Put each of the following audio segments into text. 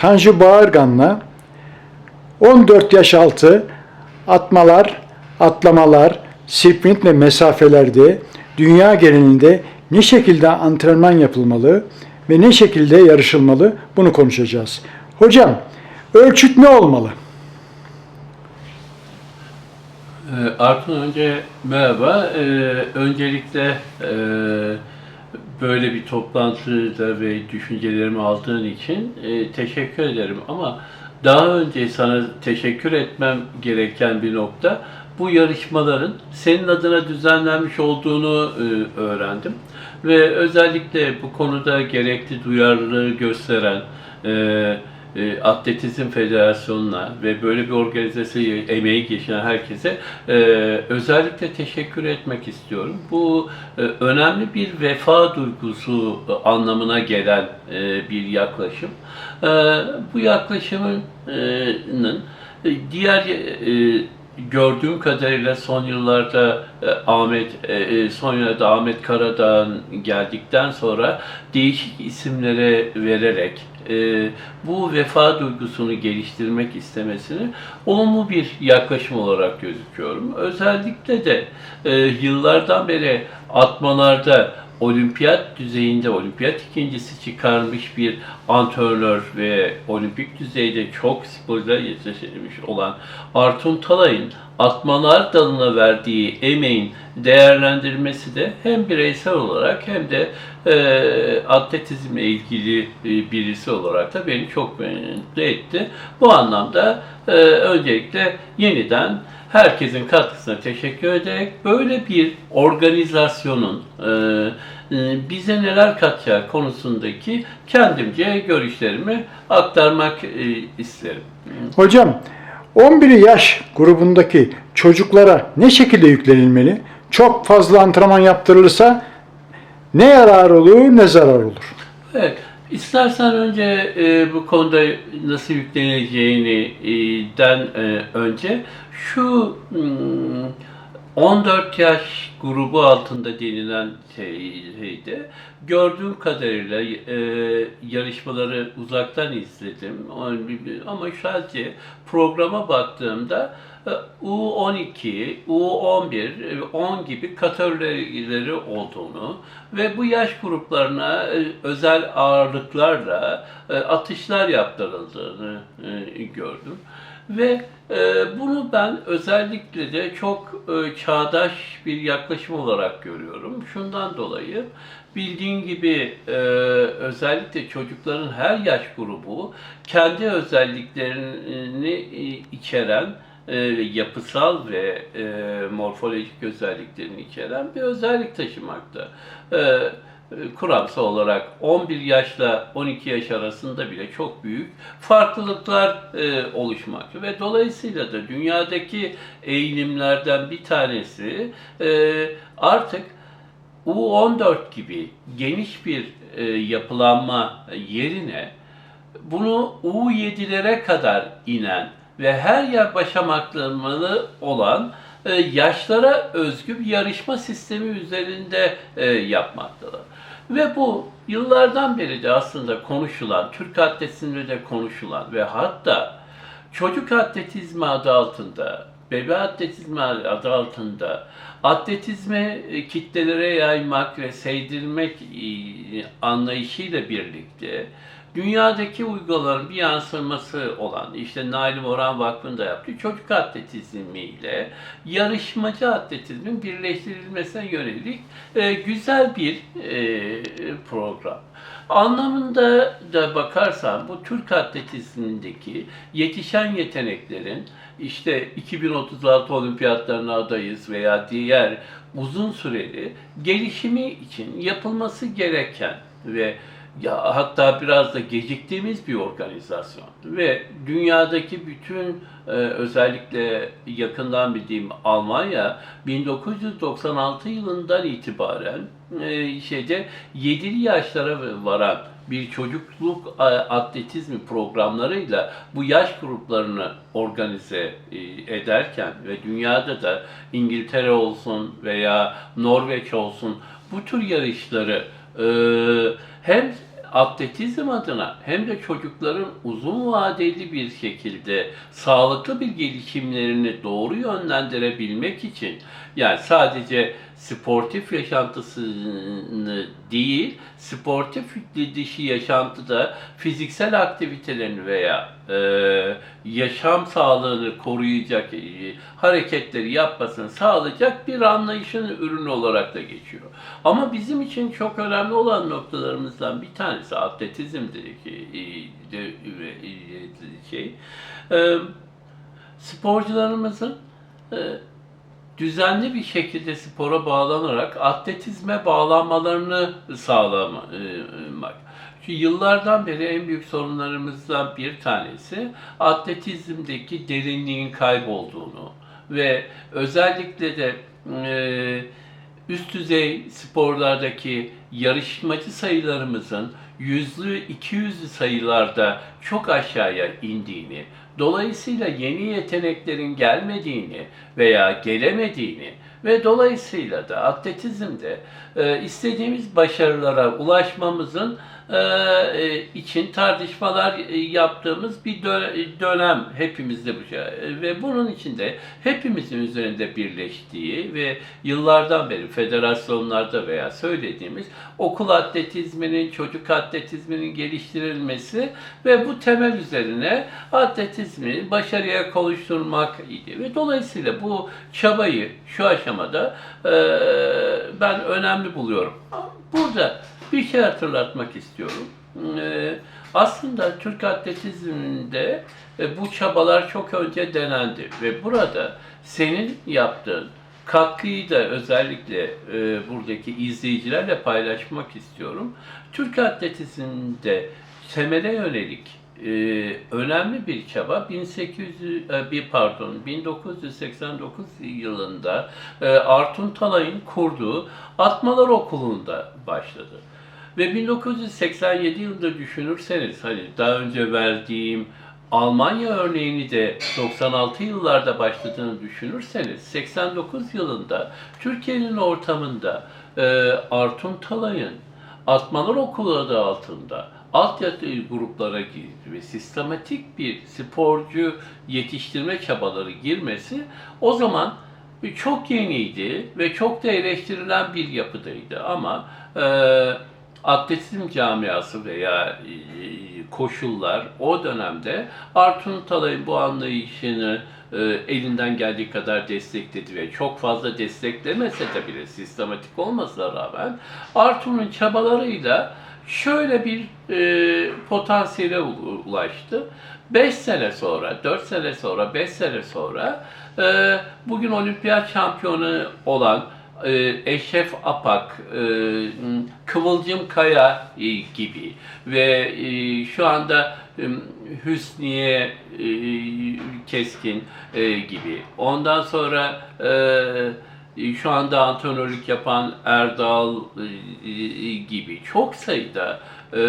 Tanju Bağırgan'la 14 yaş altı atmalar, atlamalar, sprint ve mesafelerde dünya genelinde ne şekilde antrenman yapılmalı ve ne şekilde yarışılmalı bunu konuşacağız. Hocam, ölçüt ne olmalı? Ee, Artun önce merhaba. Ee, öncelikle e, böyle bir toplantıda ve düşüncelerimi aldığın için e, teşekkür ederim. Ama daha önce sana teşekkür etmem gereken bir nokta bu yarışmaların senin adına düzenlenmiş olduğunu e, öğrendim. Ve özellikle bu konuda gerekli duyarlılığı gösteren e, e, Atletizm Federasyonu'na ve böyle bir organizasyonu emeği geçen herkese e, özellikle teşekkür etmek istiyorum. Bu e, önemli bir vefa duygusu anlamına gelen bir yaklaşım. Bu yaklaşımın diğer gördüğüm kadarıyla son yıllarda e, Ahmet e, son yıllarda Ahmet Karadağ'ın geldikten sonra değişik isimlere vererek e, bu vefa duygusunu geliştirmek istemesini olumlu bir yaklaşım olarak gözüküyorum. Özellikle de e, yıllardan beri atmalarda olimpiyat düzeyinde olimpiyat ikincisi çıkarmış bir antrenör ve olimpik düzeyde çok sporda yetiştirilmiş olan Artun Talay'ın atmalar dalına verdiği emeğin değerlendirmesi de hem bireysel olarak hem de e, atletizmle ilgili e, birisi olarak da beni çok mutlu etti. Bu anlamda e, öncelikle yeniden herkesin katkısına teşekkür ederek böyle bir organizasyonun e, e, bize neler katacağı konusundaki kendimce görüşlerimi aktarmak e, isterim. Hocam, 11 yaş grubundaki çocuklara ne şekilde yüklenilmeli? Çok fazla antrenman yaptırılırsa ne yarar olur ne zarar olur? Evet, istersen önce e, bu konuda nasıl yükleneceğini e, den e, önce şu hmm, 14 yaş grubu altında denilen şey- şeyde gördüğüm kadarıyla e, yarışmaları uzaktan izledim ama sadece programa baktığımda e, U12, U11, e, 10 gibi kategorileri olduğunu ve bu yaş gruplarına e, özel ağırlıklarla e, atışlar yaptırıldığını e, gördüm. Ve e, bunu ben özellikle de çok e, çağdaş bir yaklaşım olarak görüyorum. Şundan dolayı bildiğin gibi e, özellikle çocukların her yaş grubu kendi özelliklerini e, içeren e, yapısal ve e, morfolojik özelliklerini içeren bir özellik taşımakta. E, kuramsal olarak 11 yaşla 12 yaş arasında bile çok büyük farklılıklar e, oluşmakta ve dolayısıyla da dünyadaki eğilimlerden bir tanesi e, artık U14 gibi geniş bir e, yapılanma yerine bunu U7'lere kadar inen ve her yer başamaklı olan e, yaşlara özgü bir yarışma sistemi üzerinde e, yapmaktalar. Ve bu yıllardan beri de aslında konuşulan, Türk atletizminde de konuşulan ve hatta çocuk atletizmi adı altında, bebe atletizmi adı altında atletizme e, kitlelere yaymak ve sevdirmek e, anlayışıyla birlikte dünyadaki uygulamaların bir yansıması olan işte Nail Moran Vakfı'nın da yaptığı çocuk atletizmiyle yarışmacı atletizmin birleştirilmesine yönelik e, güzel bir e, program. Anlamında da bakarsan bu Türk atletizmindeki yetişen yeteneklerin işte 2036 olimpiyatlarına adayız veya diğer uzun süreli gelişimi için yapılması gereken ve ya hatta biraz da geciktiğimiz bir organizasyon. Ve dünyadaki bütün e, özellikle yakından bildiğim Almanya 1996 yılından itibaren e, şeyde 7'li yaşlara varan bir çocukluk a- atletizmi programlarıyla bu yaş gruplarını organize e, ederken ve dünyada da İngiltere olsun veya Norveç olsun bu tür yarışları e, hem atletizm adına hem de çocukların uzun vadeli bir şekilde sağlıklı bir gelişimlerini doğru yönlendirebilmek için yani sadece sportif yaşantısını değil, sportif dışı yaşantıda fiziksel aktivitelerini veya e, yaşam sağlığını koruyacak e, hareketleri yapmasını sağlayacak bir anlayışın ürünü olarak da geçiyor. Ama bizim için çok önemli olan noktalarımızdan bir tanesi atletizmdeki e, de- e, şey. E, sporcularımızın e, düzenli bir şekilde spora bağlanarak atletizme bağlanmalarını sağlamak. Şu yıllardan beri en büyük sorunlarımızdan bir tanesi atletizmdeki derinliğin kaybolduğunu ve özellikle de e, üst düzey sporlardaki yarışmacı sayılarımızın yüzlü, iki yüzlü sayılarda çok aşağıya indiğini, dolayısıyla yeni yeteneklerin gelmediğini veya gelemediğini ve dolayısıyla da atletizmde e, istediğimiz başarılara ulaşmamızın için tartışmalar e, yaptığımız bir dö- dönem hepimizde bu şey. E, ve bunun içinde hepimizin üzerinde birleştiği ve yıllardan beri federasyonlarda veya söylediğimiz okul atletizminin, çocuk atletizminin geliştirilmesi ve bu temel üzerine atletizmi başarıya kavuşturmak idi. Ve dolayısıyla bu çabayı şu aşamada e, ben önemli buluyorum. Burada bir şey hatırlatmak istiyorum. E, aslında Türk atletizminde e, bu çabalar çok önce denendi ve burada senin yaptığın katkıyı da özellikle e, buradaki izleyicilerle paylaşmak istiyorum. Türk atletizminde temele yönelik e, önemli bir çaba 1800 e, bir pardon 1989 yılında Artun Talay'ın kurduğu Atmalar Okulu'nda başladı. Ve 1987 yılında düşünürseniz hani daha önce verdiğim Almanya örneğini de 96 yıllarda başladığını düşünürseniz 89 yılında Türkiye'nin ortamında e, Artun Talay'ın Atmalar Okulu adı altında altyapı gruplara girdi ve sistematik bir sporcu yetiştirme çabaları girmesi o zaman çok yeniydi ve çok da eleştirilen bir yapıdaydı. Ama e, atletizm camiası veya e, koşullar o dönemde Artun Talay'ın bu anlayışını e, elinden geldiği kadar destekledi ve çok fazla desteklemese de bile sistematik olmasına rağmen Artun'un çabalarıyla şöyle bir e, potansiyele ulaştı. 5 sene sonra, 4 sene sonra, 5 sene sonra e, bugün olimpiyat şampiyonu olan e, Eşref Apak, e, Kıvılcım Kaya e, gibi. Ve e, şu anda e, Hüsniye e, Keskin e, gibi. Ondan sonra e, şu anda antrenörlük yapan Erdal e, e, gibi. Çok sayıda e,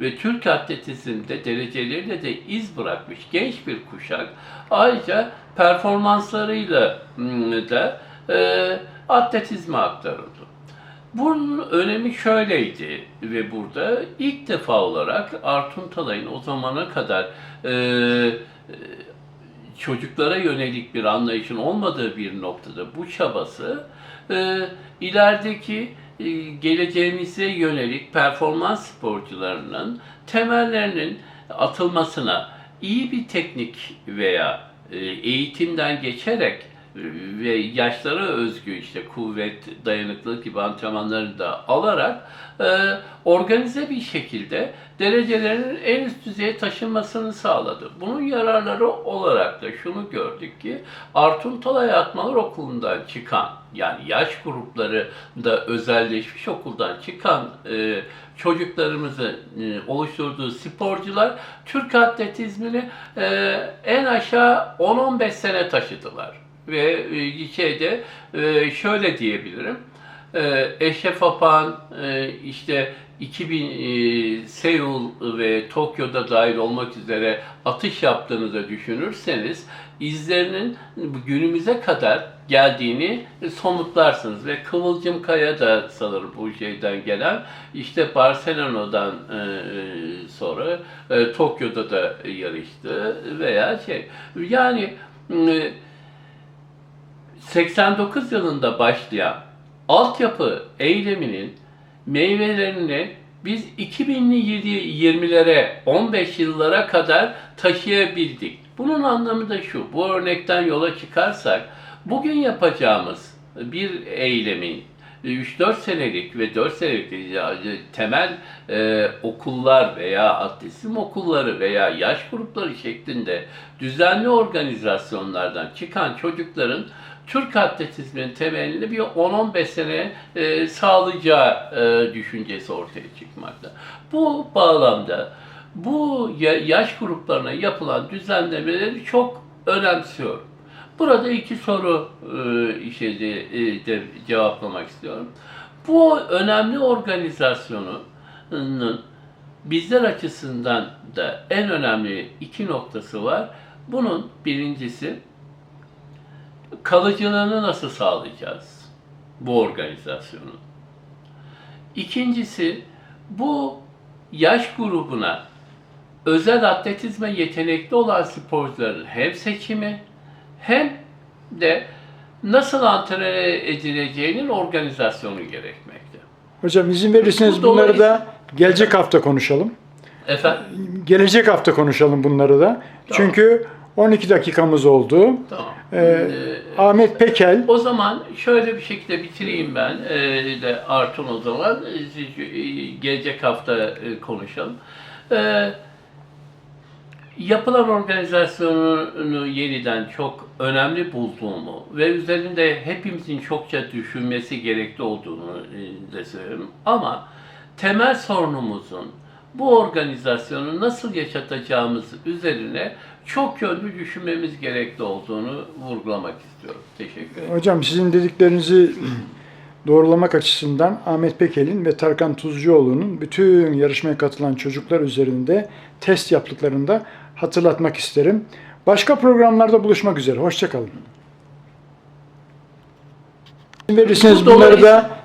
ve Türk atletizmde dereceleriyle de iz bırakmış genç bir kuşak. Ayrıca performanslarıyla da e, atletizme aktarıldı. Bunun önemi şöyleydi ve burada ilk defa olarak Artun Talay'ın o zamana kadar e, e, çocuklara yönelik bir anlayışın olmadığı bir noktada bu çabası e, ilerideki e, geleceğimize yönelik performans sporcularının temellerinin atılmasına iyi bir teknik veya e, eğitimden geçerek ve yaşlara özgü işte kuvvet, dayanıklılık gibi antrenmanları da alarak e, organize bir şekilde derecelerinin en üst düzeye taşınmasını sağladı. Bunun yararları olarak da şunu gördük ki Artun Talay Atmalar Okulu'ndan çıkan yani yaş grupları da özelleşmiş okuldan çıkan e, çocuklarımızı e, oluşturduğu sporcular Türk atletizmini e, en aşağı 10-15 sene taşıdılar. Ve şeyde e, şöyle diyebilirim. E, Eşref Apan, e, işte 2000 e, Seul ve Tokyo'da dahil olmak üzere atış yaptığınızı düşünürseniz izlerinin günümüze kadar geldiğini somutlarsınız ve Kıvılcım Kaya da sanırım bu şeyden gelen işte Barcelona'dan sonra Tokyo'da da yarıştı veya şey yani 89 yılında başlayan altyapı eyleminin meyvelerini biz 2020'lere 15 yıllara kadar taşıyabildik. Bunun anlamı da şu, bu örnekten yola çıkarsak bugün yapacağımız bir eylemin 3-4 senelik ve 4 senelik temel e, okullar veya atletizm okulları veya yaş grupları şeklinde düzenli organizasyonlardan çıkan çocukların Türk atletizminin temelini bir 10-15 sene e, sağlayacağı e, düşüncesi ortaya çıkmakta. Bu bağlamda bu ya- yaş gruplarına yapılan düzenlemeleri çok önemsiyorum. Burada iki soru e, işe de, e, de cevaplamak istiyorum. Bu önemli organizasyonun bizler açısından da en önemli iki noktası var. Bunun birincisi kalıcılığını nasıl sağlayacağız bu organizasyonun? İkincisi bu yaş grubuna özel atletizme yetenekli olan sporcuların hem seçimi hem de nasıl antrenör edileceğinin organizasyonu gerekmekte. Hocam izin verirseniz Bu bunları da gelecek hafta konuşalım. Efendim? Gelecek hafta konuşalım bunları da. Çünkü 12 dakikamız oldu. Tamam. Ee, Ee, Ahmet Pekel O zaman şöyle bir şekilde bitireyim ben ee, de Artun o zaman Ee, gelecek hafta e, konuşalım. Ee, yapılan organizasyonunu yeniden çok önemli bulduğumu ve üzerinde hepimizin çokça düşünmesi gerekli olduğunu e, de söylüyorum. Ama temel sorunumuzun bu organizasyonu nasıl yaşatacağımız üzerine çok yönlü düşünmemiz gerekli olduğunu vurgulamak istiyorum. Teşekkür ederim. Hocam sizin dediklerinizi doğrulamak açısından Ahmet Pekel'in ve Tarkan Tuzcuoğlu'nun bütün yarışmaya katılan çocuklar üzerinde test yaptıklarını da hatırlatmak isterim. Başka programlarda buluşmak üzere. Hoşçakalın. Verirseniz Bu bunları da